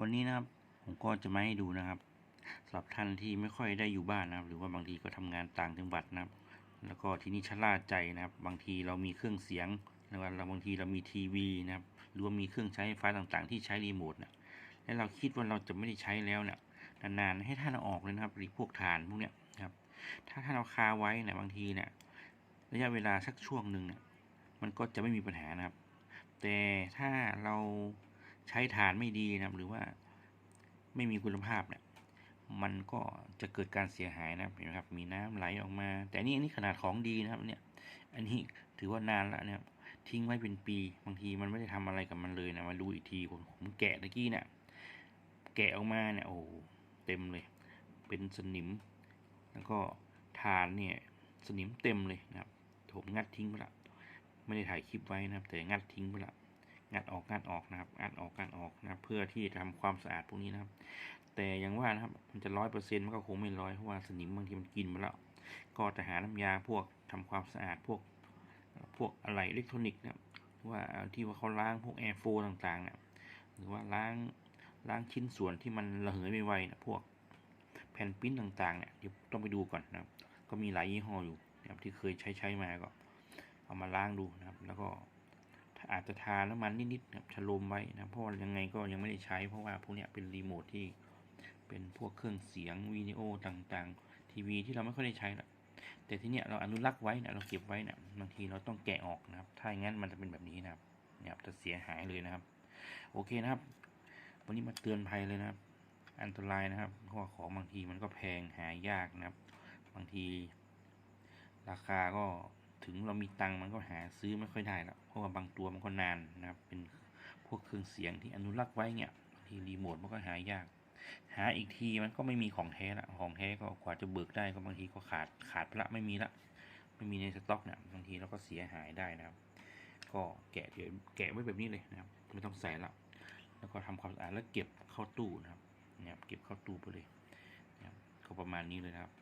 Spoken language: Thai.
วันนี้นะครับผมก็จะมาให้ดูนะครับสำหรับท่านที่ไม่ค่อยได้อยู่บ้านนะครับ หรือว่าบางทีก็ทำงานต่างจังหวัดนะครับ แล้วก็ที่นี้ชะล่าใจนะครับ บางทีเรามีเครื่องเสียงหรือว่าเราบางทีเรามีทีวีนะครับหรือว่ามีเครื่องใช้ไฟฟ้าต่างๆ ที่ใช้รีโมทนะแล้วเราคิดว่าเราจะไม่ได้ใช้แล้วเนี่ยนานๆให้ท่านเอาออกเลยนะครับหรือพวกฐานพวกเนี้ยครับ ถ้าท่านเอาคาไว้เนี่ยบางทีเนี่ยระยะเวลาสักช่วงหนึ่งเนี่ยมันก็จะไม่มีปัญหานะครับ แต่ถ้าเรา ใช้ฐานไม่ดีนะครับหรือว่าไม่มีคุณภาพเนี่ยมันก็จะเกิดการเสียหายนะเห็นไหมครับ มีน้ำไหลออกมา แต่นี่อันนี้ขนาดของดีนะครับ เนี่ย อันนี้ถือว่านานแล้วเนี่ยทิ้งไว้เป็นปี บางทีมันไม่ได้ทำอะไรกับมันเลยนะมาดูอีกทีผมผมแกะตะกี้เนี่ยแกะออกมาเนี่ยโอ้เต็มเลย เป็นสนิม แล้วก็ฐานเนี่ยสนิมเต็มเลยนะครับผมงัดทิ้งไปละไม่ได้ถ่ายคลิปไว้นะครับ แต่งัดทิ้งไปละ งัดออกงัดออกนะครับงัดออกงัดออกนะครับเพื่อที่จะทำความสะอาดพวกนี้นะครับ แต่อย่างว่านะครับมันจะร้อยเปอร์เซ็นต์มันก็คงไม่ร้อยเพราะว่าสนิมบางทีมันกินมาแล้ว ก็จะหาน้ำยาพวกทำความสะอาดพวกพวกอะไรอิเล็กทรอนิกส์นะว่าที่ว่าเขาล้างพวกแอร์โฟต่างๆนี่ยหรือว่าล้างล้างชิ้นส่วนที่มันระเหยไม่ไวนะพวกแผ่นปิ้นต่างๆเนี่ยเดี๋ยวต้องไปดูก่อนนะครับ ก็มีหลายยี่ห้ออยู่นะครับที่เคยใช้ใช้มาก็ เอามาล้างดูนะครับ แล้วก็ อาจจะทาน้ำมันนิดๆนะครับชโลมไว้นะเพราะยังไงก็ยังไม่ได้ใช้ เพราะว่าพวกนี้เป็นรีโมทที่เป็นพวกเครื่องเสียงวิดีโอต่างๆ ทีวีที่เราไม่ค่อยได้ใช้ละแต่ที่เนี้ยเราอนุรักษ์ไว้นะเราเก็บไว้นะบางทีเราต้องแกะออกนะครับ ถ้าอย่างนั้นมันจะเป็นแบบนี้นะครับเนี่ยครับจะเสียหายเลยนะครับ โอเคนะครับ วันนี้มาเตือนภัยเลยนะครับ อันตรายนะครับ เพราะว่าของบางทีมันก็แพงหายากนะครับ บางที ราคาก็ ถึงเรามีตังมันก็หาซื้อไม่ค่อยได้แล้วเพราะว่าบางตัวมันก็นานนะครับ เป็นพวกเครื่องเสียงที่อนุรักษ์ไว้เนี่ยบางทีรีโมทมันก็หายาก หาอีกทีมันก็ไม่มีของแท้ละของแท้ก็กว่าจะเบิกได้ก็บางทีก็ขาดขาดไปละไม่มีละไม่มีในสต็อกเนี่ยบางทีเราก็เสียหายได้นะครับ ก็แกะเดี๋ยวแกะไว้แบบนี้เลยนะครับ ไม่ต้องใส่ละแล้วก็ทำความสะอาดแล้วเก็บเข้าตู้นะครับเนี่ยเก็บเข้าตู้ไปเลยนะครับก็ประมาณนี้เลยนะครับ